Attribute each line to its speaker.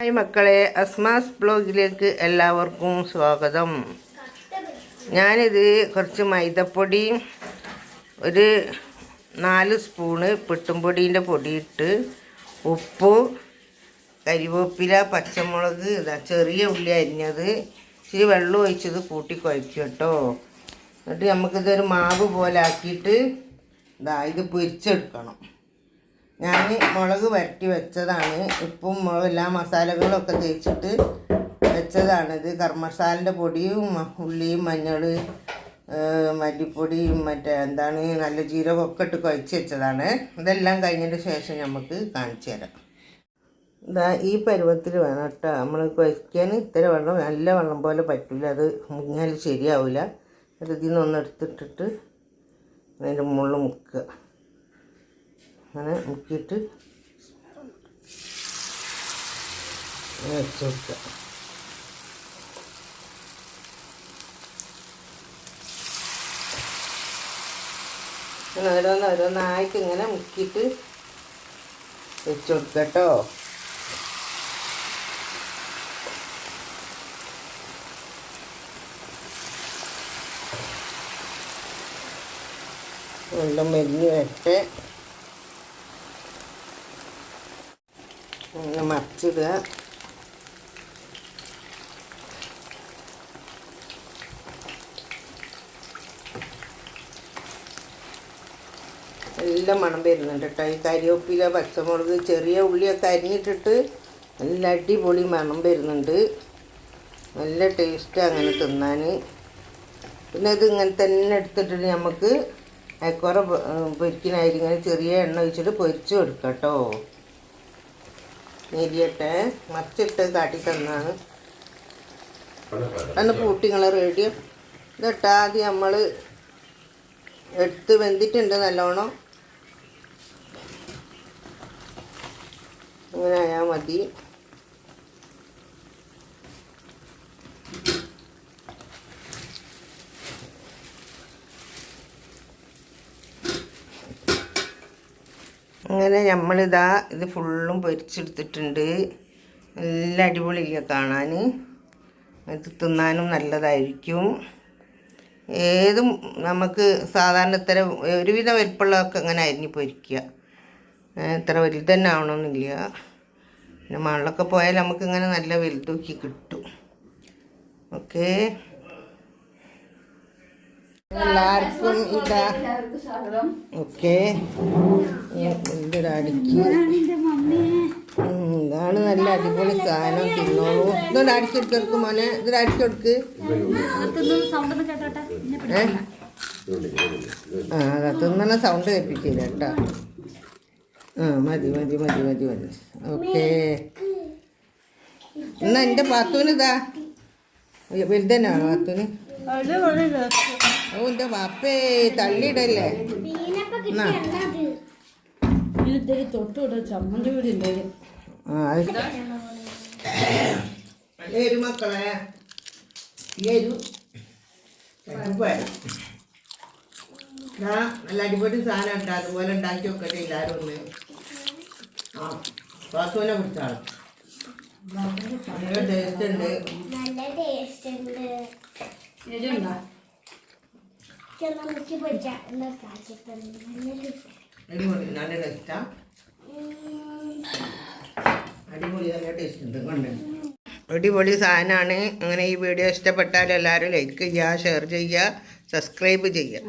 Speaker 1: Hi മക്കളെ അസ്മാസ് ബ്ലോഗിലേക്ക് എല്ലാവർക്കും സ്വാഗതം. ഞാനിത് കുറച്ച് മൈദപ്പൊടി ഒരു നാല് സ്പൂണ് പിട്ടുംപൊടീന്റെ പൊടിയിട്ട് ഉപ്പ് കരിവേപ്പില പച്ചമുളക് ഇതാ ചെറിയ ഉള്ളി അരിഞ്ഞത് ഇച്ചിരി വെള്ളം ഒഴിച്ചത് കൂട്ടി കുഴയ്ക്കും കേട്ടോ. എന്നിട്ട് നമുക്കിതൊരു മാവ് പോലെ ആക്കിയിട്ട് ഇതാ ഇത് പൊരിച്ചെടുക്കണം. ഞാൻ മുളക് വരട്ടി വെച്ചതാണ്. ഉപ്പും എല്ലാ മസാലകളൊക്കെ തേച്ചിട്ട് വെച്ചതാണിത് കർമ്മസാലിന്റെ മസാലന്റെ പൊടിയും ഉള്ളിയും മഞ്ഞൾ മല്ലിപ്പൊടിയും മറ്റേ എന്താണ് നല്ല ജീരകമൊക്കെ ഇട്ട് കുഴച്ച് വെച്ചതാണ്. ഇതെല്ലാം കഴിഞ്ഞതിന് ശേഷം നമുക്ക് കാണിച്ചു തരാം. ഇതാ ഈ പരുവത്തിൽ വേണം കേട്ടോ. നമ്മൾ കുഴയ്ക്കാൻ ഇത്ര വെള്ളം നല്ല വെള്ളം പോലെ പറ്റില്ല അത് മുങ്ങിയാൽ ശരിയാവില്ല അത് ഇതിൽ നിന്നൊന്ന് എടുത്തിട്ടിട്ട് അതിന്റെ മുകളിൽ മുക്കുക. അങ്ങനെ മുക്കിയിട്ട് വെച്ച് കൊടുക്കുക. ഇങ്ങനെ ഓരോന്ന് ഓരോന്നായിട്ട് ഇങ്ങനെ മുക്കിയിട്ട് വെച്ച് കൊടുക്കുക കേട്ടോ. വെള്ളം മരിഞ്ഞ് വരട്ടെ. ഇങ്ങനെ മറിച്ചിടുക എല്ലാം മണം വരുന്നുണ്ട് കേട്ടോ. ഈ കരിവേപ്പില പച്ചമുളക് ചെറിയ ഉള്ളിയൊക്കെ അരിഞ്ഞിട്ടിട്ട് നല്ല അടിപൊളി മണം വരുന്നുണ്ട്. നല്ല ടേസ്റ്റ് അങ്ങനെ തിന്നാൻ പിന്നെ ഇത് ഇങ്ങനെ തന്നെ എടുത്തിട്ട് നമുക്ക് അയക്കുറ പൊരിക്കാനായിട്ട് ഇങ്ങനെ ചെറിയ എണ്ണ ഒഴിച്ചിട്ട് പൊരിച്ചു കൊടുക്കാം കേട്ടോ. നെരിയട്ടെ. മറിച്ചിട്ട് കാട്ടി തന്നാണ്. അന്ന് പൂട്ടിങ്ങളെ റേഡിയോ. ഇതിട്ട് ആദ്യം നമ്മൾ എടുത്ത് വെന്തിട്ടുണ്ട് നല്ലോണം. ഇങ്ങനെ ആയാൽ മതി. അങ്ങനെ നമ്മളിതാ ഇത് ഫുള്ളും പൊരിച്ചെടുത്തിട്ടുണ്ട്. നല്ല അടിപൊളിയില്ല കാണാൻ ഇത് തിന്നാനും നല്ലതായിരിക്കും. ഏതും നമുക്ക് സാധാരണ ഇത്ര ഒരുവിധം വലിപ്പമുള്ളതൊക്കെ അങ്ങനെ അരിഞ്ഞ് പൊരിക്കുക. ഇത്ര വലുത് തന്നെ ആവണമെന്നില്ല പിന്നെ മണലൊക്കെ പോയാൽ നമുക്കിങ്ങനെ നല്ല വലുതൊക്കെ കിട്ടും. ഓക്കേ. എല്ലാവർക്കും ഇതാ. ഓക്കെ. ഇതൊരടിക്ക് ഇതാണ് നല്ല അടിപൊളി സാധനം. തിന്നോളൂ. ഇതൊരു കൊടുക്കും മോനെ. ഇതൊരു അടിച്ചെടുക്ക് ഏ? ആ അതാ. സൗണ്ട് കേൾപ്പിക്കില്ല കേട്ടോ. ആ മതി മതി മതി മതി മതി. ഓക്കെ. എന്നാ എന്റെ പാത്തൂന് ഇതാ. വലുതന്നെയാണോ പാത്തൂന് ഓ എന്റെ വാപ്പേ തള്ളിയിടല്ലേ?
Speaker 2: ഇതിൽ തൊട്ടുവിട ചമ്മന്തി കൂടി ഉണ്ട്
Speaker 1: ആ അത് എരു മക്കളെ നല്ല അടിപൊളി സാധനം ഉണ്ട് അതുപോലെ ഉണ്ടാക്കി വെക്കട്ടെ എല്ലാവരും ഒന്ന്. ആ വാസുവിനെ കുറിച്ചാണ്. നല്ല ടേസ്റ്റ് ഉണ്ട്
Speaker 3: നല്ല ടേസ്റ്റ് ഉണ്ട്
Speaker 1: അടിപൊളി നല്ല ടേസ്റ്റാ അടിപൊളി നല്ല ടേസ്റ്റ് ഉണ്ട് കൊണ്ട്? അടിപൊളി സാധനമാണ്. അങ്ങനെ ഈ വീഡിയോ ഇഷ്ടപ്പെട്ടാൽ എല്ലാവരും ലൈക്ക് ചെയ്യുക ഷെയർ ചെയ്യുക സബ്സ്ക്രൈബ് ചെയ്യുക.